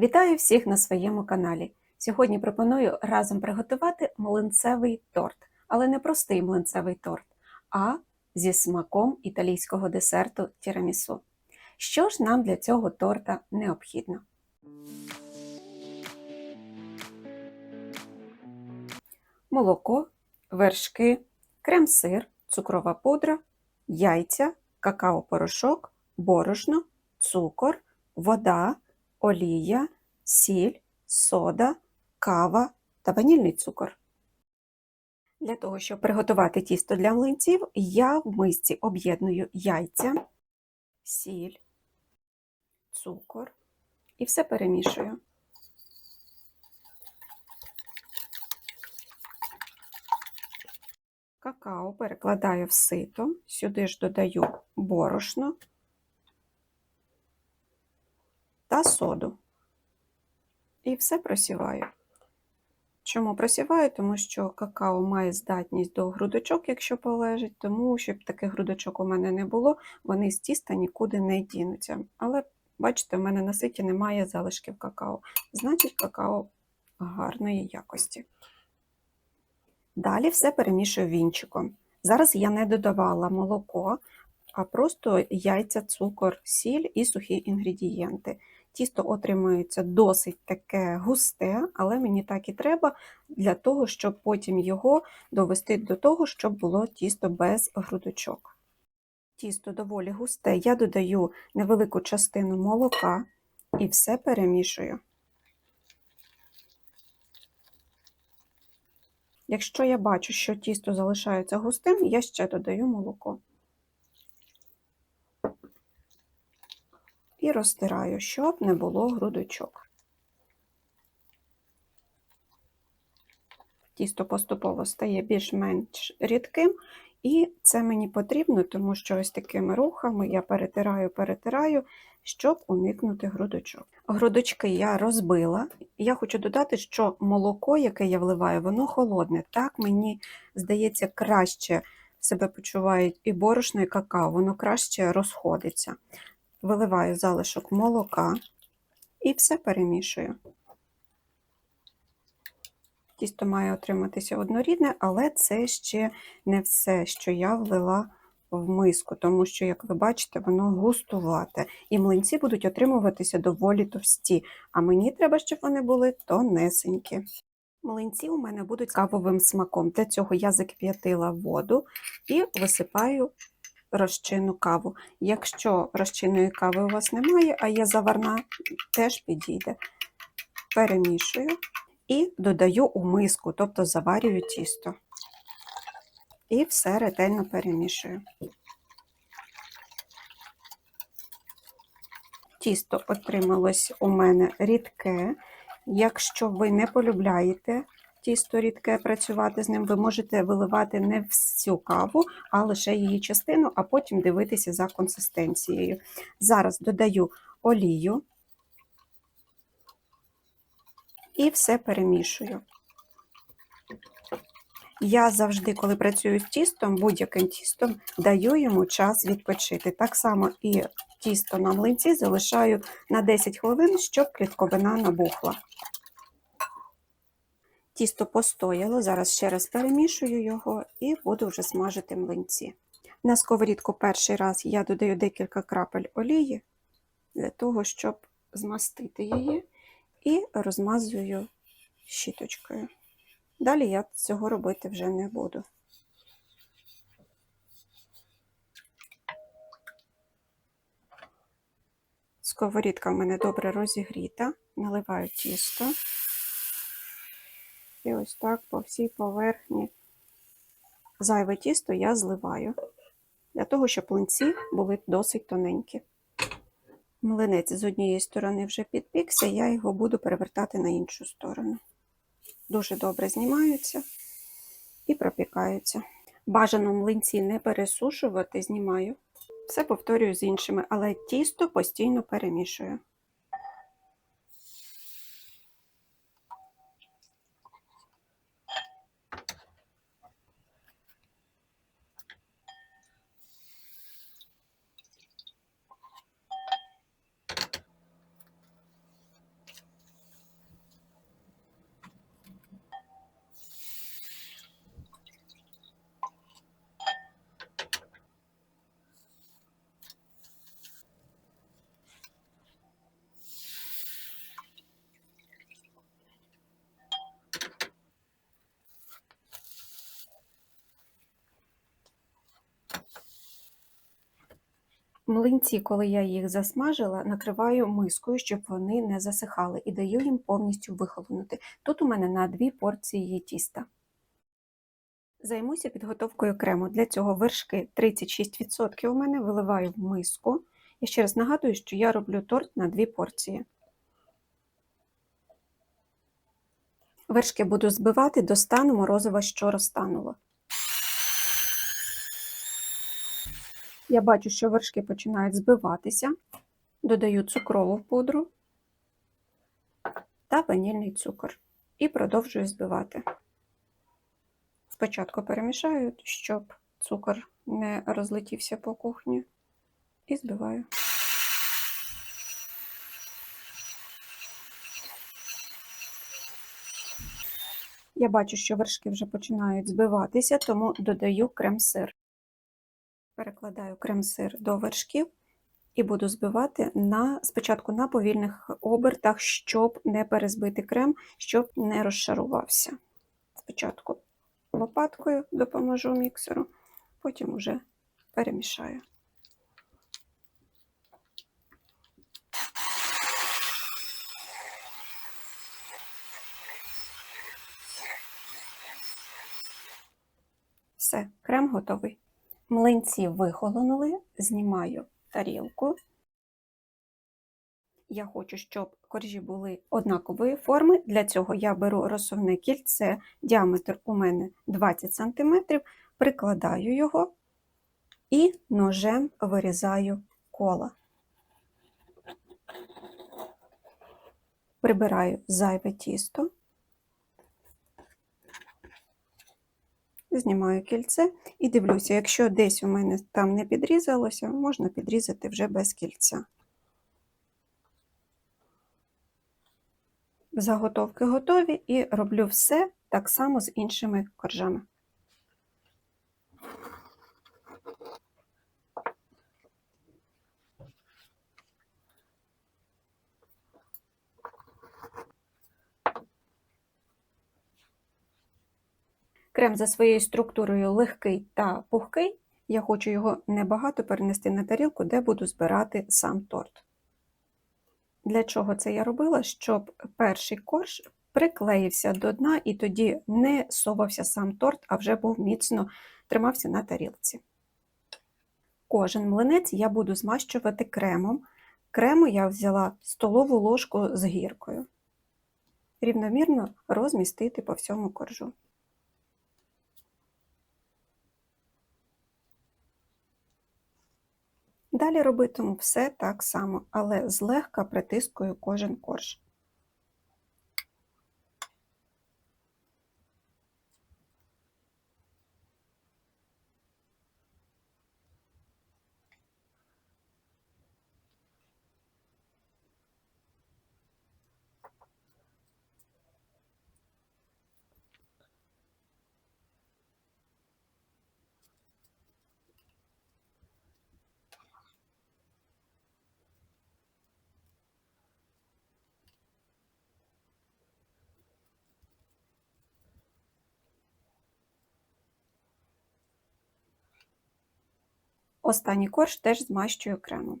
Вітаю всіх на своєму каналі. Сьогодні пропоную разом приготувати млинцевий торт, але не простий млинцевий торт, а зі смаком італійського десерту тірамісу. Що ж нам для цього торта необхідно? Молоко, вершки, крем-сир, цукрова пудра, яйця, какао-порошок, борошно, цукор, вода, олія, сіль, сода, кава та ванільний цукор. Для того, щоб приготувати тісто для млинців, я в мисці об'єдную яйця, сіль, цукор і все перемішую. Какао перекладаю в сито, сюди ж додаю борошно та соду. І все просіваю. Чому просіваю? Тому що какао має здатність до грудочок, якщо полежить, тому щоб таких грудочок у мене не було, вони з тіста нікуди не дінуться. Але, бачите, в мене на ситі немає залишків какао. Значить, какао гарної якості. Далі все перемішую вінчиком. Зараз я не додавала молоко, а просто яйця, цукор, сіль і сухі інгредієнти. Тісто отримується досить таке густе, але мені так і треба для того, щоб потім його довести до того, щоб було тісто без грудочок. Тісто доволі густе, я додаю невелику частину молока і все перемішую. Якщо я бачу, що тісто залишається густим, я ще додаю молоко. Розтираю, щоб не було грудочок. Тісто поступово стає більш-менш рідким, і це мені потрібно, тому що ось такими рухами я перетираю, перетираю, щоб уникнути грудочок. Грудочки я розбила. Я хочу додати, що молоко, яке я вливаю, воно холодне. Так мені здається, краще себе почувають і борошно, і какао, воно краще розходиться. Виливаю залишок молока і все перемішую. Тісто має отриматися однорідне, але це ще не все, що я влила в миску, тому що, як ви бачите, воно густувате. І млинці будуть отримуватися доволі товсті, а мені треба, щоб вони були тонесенькі. Млинці у мене будуть кавовим смаком. Для цього я закип'ятила воду і висипаю розчинну каву. Якщо розчинної кави у вас немає, а є заварна, теж підійде. Перемішую і додаю у миску, тобто заварюю тісто. І все ретельно перемішую. Тісто отрималось у мене рідке. Якщо ви не полюбляєте тісто рідке працювати з ним, ви можете виливати не всю каву, а лише її частину, а потім дивитися за консистенцією. Зараз додаю олію і все перемішую. Я завжди, коли працюю з тістом, будь-яким тістом, даю йому час відпочити. Так само і тісто на млинці залишаю на 10 хвилин, щоб клітковина набухла. Тісто постояло, зараз ще раз перемішую його і буду вже смажити млинці. На сковорідку перший раз я додаю декілька крапель олії для того, щоб змастити її, і розмазую щіточкою. Далі я цього робити вже не буду. Сковорідка в мене добре розігріта, наливаю тісто. І ось так по всій поверхні зайве тісто я зливаю, для того, щоб млинці були досить тоненькі. Млинець з однієї сторони вже підпікся, я його буду перевертати на іншу сторону. Дуже добре знімаються і пропікаються. Бажано млинці не пересушувати, знімаю. Все повторюю з іншими, але тісто постійно перемішую. Млинці, коли я їх засмажила, накриваю мискою, щоб вони не засихали, і даю їм повністю вихолонути. Тут у мене на дві порції тіста. Займуся підготовкою крему. Для цього вершки 36% у мене виливаю в миску. І ще раз нагадую, що я роблю торт на дві порції. Вершки буду збивати до стану морозива, що розтануло. Я бачу, що вершки починають збиватися. Додаю цукрову пудру та ванільний цукор і продовжую збивати. Спочатку перемішаю, щоб цукор не розлетівся по кухні, і збиваю. Я бачу, що вершки вже починають збиватися, тому додаю крем-сир. Перекладаю крем-сир до вершків і буду збивати на, спочатку на повільних обертах, щоб не перезбити крем, щоб не розшарувався. Спочатку лопаткою допоможу міксеру, потім уже перемішаю. Все, крем готовий. Млинці вихолонули, знімаю тарілку. Я хочу, щоб коржі були однакової форми. Для цього я беру розсувне кільце, діаметр у мене 20 см, прикладаю його і ножем вирізаю коло. Прибираю зайве тісто. Знімаю кільце і дивлюся, якщо десь у мене там не підрізалося, можна підрізати вже без кільця. Заготовки готові і роблю все так само з іншими коржами. Крем за своєю структурою легкий та пухкий. Я хочу його небагато перенести на тарілку, де буду збирати сам торт. Для чого це я робила? Щоб перший корж приклеївся до дна і тоді не совався сам торт, а вже був міцно тримався на тарілці. Кожен млинець я буду змащувати кремом. Крему я взяла столову ложку з гіркою. Рівномірно розмістити по всьому коржу. Далі робитиму все так само, але злегка притискую кожен корж. Останній корж теж змащую кремом.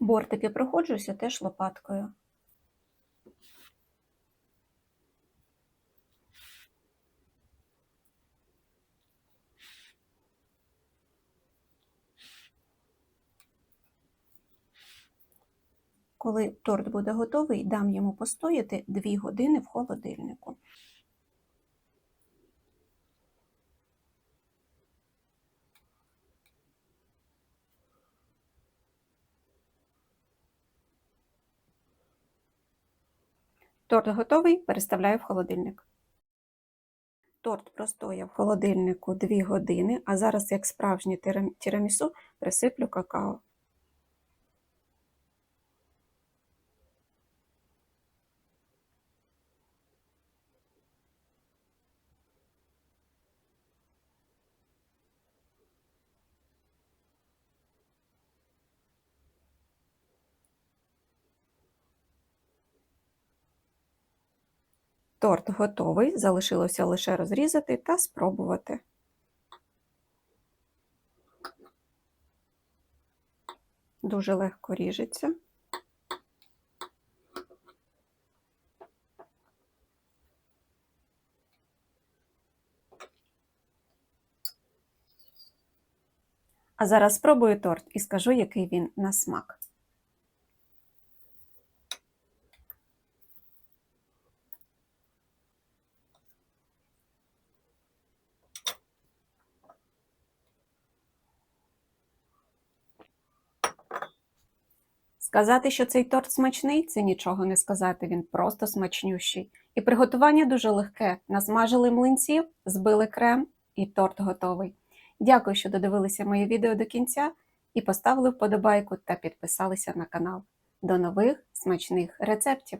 Бортики проходжуся теж лопаткою. Коли торт буде готовий, дам йому постояти 2 години в холодильнику. Торт готовий, переставляю в холодильник. Торт простояв в холодильнику 2 години, а зараз, як справжнє тірамісу, присиплю какао. Торт готовий, залишилося лише розрізати та спробувати. Дуже легко ріжеться. А зараз спробую торт і скажу, який він на смак. Сказати, що цей торт смачний, це нічого не сказати, він просто смачнющий. І приготування дуже легке. Насмажили млинців, збили крем і торт готовий. Дякую, що додивилися моє відео до кінця і поставили вподобайку та підписалися на канал. До нових смачних рецептів!